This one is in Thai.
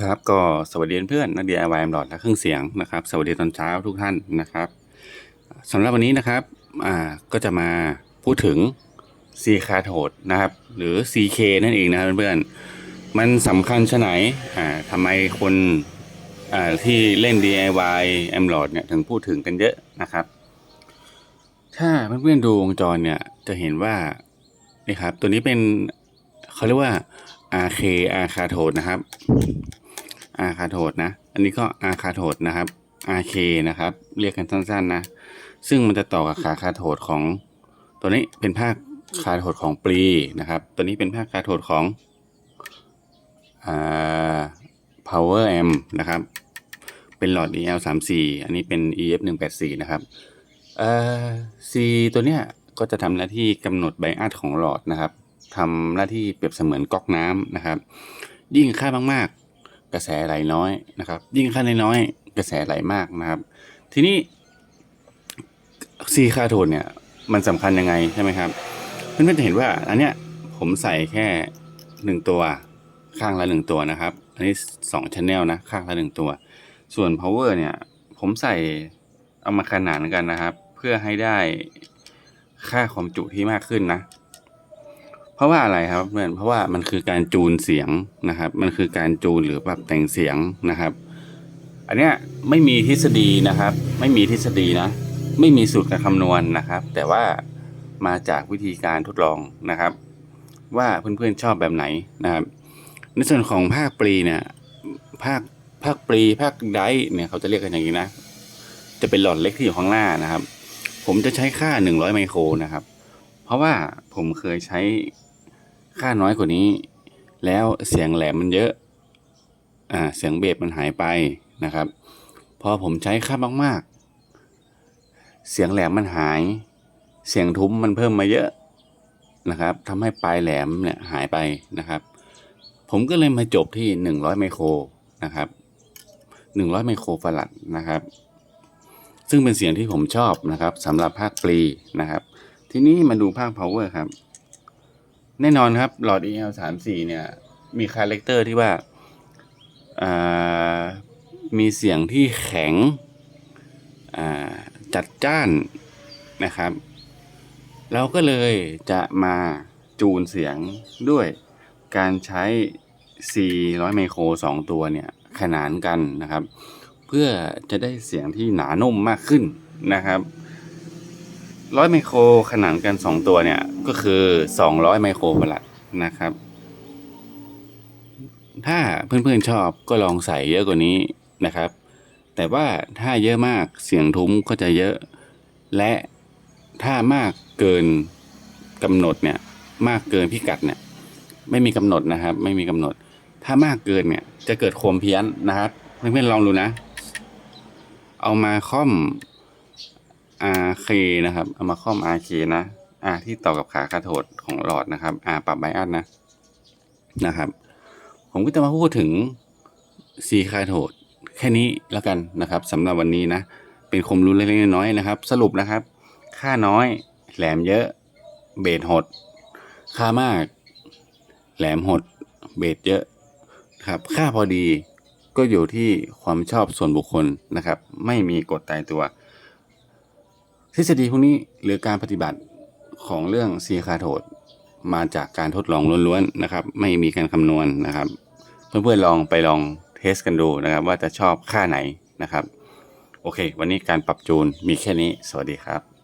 ครับก็สวัสดีเพื่อนนัก DIY หลอดและเครื่องเสียงนะครับ สวัสดีตอนเช้าทุกท่านนะครับสำหรับวันนี้นะครับอ่าก็จะมาพูดถึง C คาโทดนะครับ หรือ CK นั่นเองนะเพื่อนๆมันสำคัญชะไหนอ่าทำไมคนอ่าที่เล่น DIY แอมหลอดเนี่ยถึงพูดถึงกันเยอะนะครับ ถ้าเพื่อนๆดูวงจรเนี่ยจะเห็นว่านี่ครับตัวนี้เป็นเขาเรียกว่า RK อาคาโทดนะครับ อาคาโทดนะ อันนี้ก็อาคาโทดนะครับ RK นะครับ เรียกกันสั้นๆนะ ซึ่งมันจะต่อกับขาคาโทดของ ตัวนี้เป็นภาคคาโทดของปรีนะครับ ตัวนี้เป็นภาคคาโทดของอ่า power amp นะครับ เป็นหลอด EL 3 4อันนี้เป็น EF 1 8 4นะครับเอ่อ C ตัวเนี้ยก็จะทำหน้าที่กำหนดไบอัสของหลอดนะครับทำหน้าที่เปรียบเสมือนก๊อกน้ำนะครับ ยิ่งค่ามากๆ กระแสไหลน้อยนะครับ ยิ่งค่าน้อยกระแสไหลมากนะครับ ทีนี้ C คาโทดเนี่ยมันสำคัญยังไงใช่ไหมครับเพื่อนๆจะเห็นว่าอันเนี้ยผมใส่แค่หนึ่งตัวข้างละหนึ่งตัวนะครับ อันนี้สองชันแนลนะข้างละหนึ่งตัว ส่วน power เนี่ยผมใส่เอามาขนานกันนะครับ เพื่อให้ได้ค่าความจุที่มากขึ้นนะ เพราะว่าอะไรครับเพื่อนเพราะว่ามันคือการจูนเสียงนะครับ มันคือการจูนหรือปรับแต่งเสียงนะครับ อันเนี้ยไม่มีทฤษฎีนะครับ ไม่มีทฤษฎีนะ ไม่มีสูตรการคำนวณนะครับ แต่ว่ามาจากวิธีการทดลองนะครับ ว่าเพื่อนๆชอบแบบไหนนะครับ ในส่วนของภาคปรีเนี่ยภาคภาคปรีภาคไดเนี่ยเขาจะเรียกกันอย่างนี้นะ จะเป็นหลอดเล็กที่อยู่ข้างหน้านะครับ ผมจะใช้ค่า 100 ไมโครนะครับ เพราะว่าผมเคยใช้ ค่าน้อยกว่านี้ แล้วเสียงแหลมมันเยอะอ่าเสียงเบสมันหายไปนะครับ พอผมใช้ค่ามากๆ เสียงแหลมมันหาย เสียงทุ้มมันเพิ่มมาเยอะนะครับทำให้ปลายแหลมเนี่ยหายไปนะครับ ผมก็เลยมาจบที่ 100 ไมโครนะครับ100 ไมโครฟารัดนะครับ ซึ่งเป็นเสียงที่ผมชอบนะครับสำหรับภาคปลีนะครับ ทีนี้มาดูภาค power ครับ แน่นอนครับหลอด EL 3 4เนี่ย มีคาแรคเตอร์ที่ว่าามีเสียงที่แข็งจัดจ้านนะครับ เราก็เลยจะมาจูนเสียงด้วยการใช้ 400 ไมโคร 2 ตัวเนี่ย ขนานกันนะครับ เพื่อจะได้เสียงที่หนานุ่มมากขึ้นนะครับ ร้อยไมโครขนานกัน 2 ตัวเนี่ย ก็คือ 200 ไมโครฟารัดนะครับ ถ้าเพื่อนๆชอบก็ลองใส่เยอะกว่านี้นะครับ แต่ว่าถ้าเยอะมากเสียงทุ้มก็จะเยอะ และถ้ามากเกินกำหนดเนี่ย มากเกินพิกัดเนี่ย ไม่มีกำหนดนะครับ ไม่มีกำหนด ถ้ามากเกินเนี่ยจะเกิดโคมเพี้ยนนะครับ เพื่อนๆลองดูนะ เอามาค่อม RK นะครับ เอามาค่อม RK นะอ่าที่ต่อกับขาคาโทดของหลอดนะครับอ่าปรับไบอัสนะ นะครับ ผมก็จะมาพูดถึง C คาโทดแค่นี้แล้วกันนะครับสำหรับวันนี้นะ เป็นความรู้เล็กๆน้อยๆนะครับ สรุปนะครับ ค่าน้อย แหลมเยอะ เบสหด ค่ามาก แหลมหด เบสเยอะครับ ค่าพอดีก็อยู่ที่ความชอบส่วนบุคคลนะครับ ไม่มีกฎตายตัว ทฤษฎีพวกนี้หรือการปฏิบัติของเรื่องซีคาโทดมาจากการทดลองล้วนๆนะครับ ไม่มีการคำนวณนะครับ เพื่อนๆลองไปลองเทสกันดูนะครับ ว่าจะชอบค่าไหนนะครับ โอเค วันนี้การปรับจูนมีแค่นี้ สวัสดีครับ